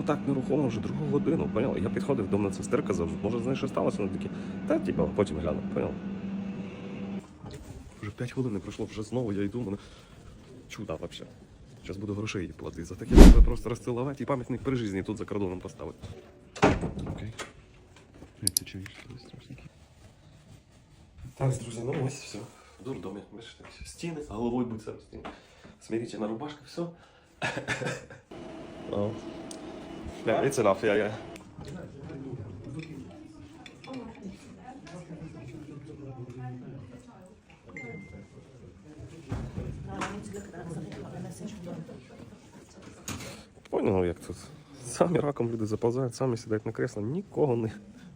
отак нерухомо вже другу годину, поняв? Я підходив до медсестер, казав, може, знаєш, що сталося? Вони такі, та типа, потім гляну, поняв? Вже 5 хвилин пройшло, вже знову я йду, мене чуда взагалі. Зараз буду грошей їй платити. За таке треба просто розцілувати і пам'ятник при житті тут за кордоном поставити. Окей. Це чуєш. Так, друзі, ну ось все. В дурдомі. Бачите, стіни, головою будь себе стіни. Смирительна рубашка, все. Yeah, it's enough, yeah, yeah. Понял, як тут. Самі раком люди заповзають, самі сідають на кресло, нікого не,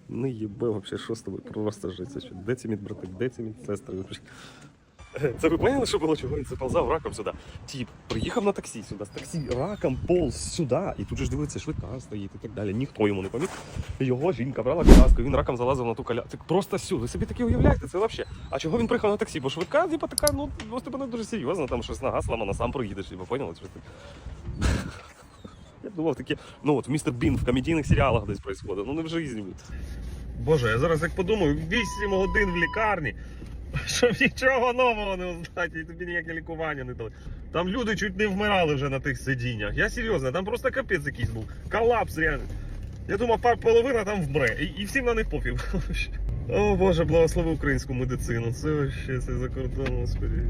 не їбе вообще, що з тобою просто жить. Це Де ці медбрати, де ці медсестри? Це ви поняли, що було, чого він заповзав раком сюди? Тіп, приїхав на таксі сюди, з таксі раком полз сюди, і тут же ж дивиться, швидка стоїть і так далі. Ніхто йому не поміг. Його жінка брала коляску, він раком залазив на ту коляску. Просто сюди. Ви собі таке уявляєте, це взагалі. А чого він приїхав на таксі? Бо швидка, типа така, ну, ось типа не дуже серйозно, там щось нога сломана, сам проїдеш, типа, поняли? Що ти? Я думав таке, ну от містер Бін в комедійних серіалах десь происходить, ну не в житті. Боже, я зараз як подумаю, 8 годин в лікарні, щоб нічого нового не узнати, і тобі ніяке лікування не дали. Там люди чуть не вмирали вже на тих сидіннях. Я серйозно, там просто капець якийсь був. Колапс реально. Я думав, половина там вмре, і, і всім на них попів. О Боже, благослови українську медицину. Це вообще це за кордоном, господи.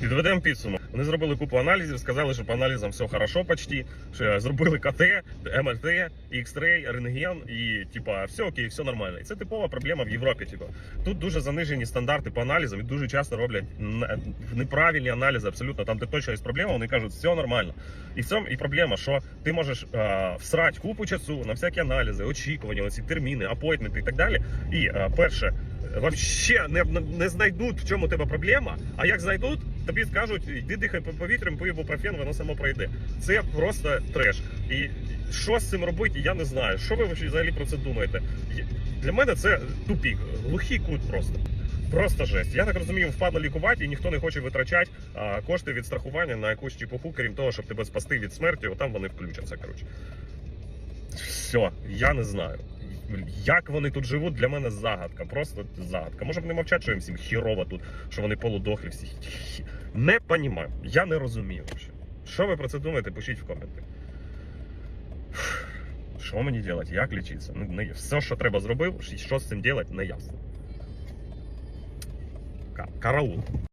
Підведемо підсумок. Вони зробили купу аналізів, сказали, що по аналізам все хорошо почти. Що зробили КТ, МРТ, X-ray, рентген і типа все окей, все нормально. І це типова проблема в Європі. Типа тут дуже занижені стандарти по аналізам і дуже часто роблять неправильні аналізи. Абсолютно там, де точно є проблема, вони кажуть, все нормально. І в цьому і проблема, що ти можеш е, всрать купу часу на всякі аналізи, очікування, оці терміни, апойтменти і так далі. І е, перше. Вообще не, не знайдуть, в чому тебе проблема. А як знайдуть, тобі скажуть, йди дихай по повітрям, пий ібупрофен, воно само пройде. Це просто треш. І що з цим робити, я не знаю. Що ви взагалі про це думаєте? Для мене це тупік, глухий кут просто. Просто жесть. Я так розумію, впадло лікувати, і ніхто не хоче витрачати а, кошти від страхування на якусь чепуху, крім того, щоб тебе спасти від смерті, отам вони включаться. Коротше. Все, я не знаю. Як вони тут живуть, для мене загадка. Просто загадка. Може б не мовчать, що їм всім хірово тут, що вони полудохлі всі. Не розумію. Я не розумію. Що ви про це думаєте? Пишіть в коменти. Що мені робити? Як лічитися? Ну, не- Все, що треба зробив, що з цим робити, не ясно. Ка- Караул.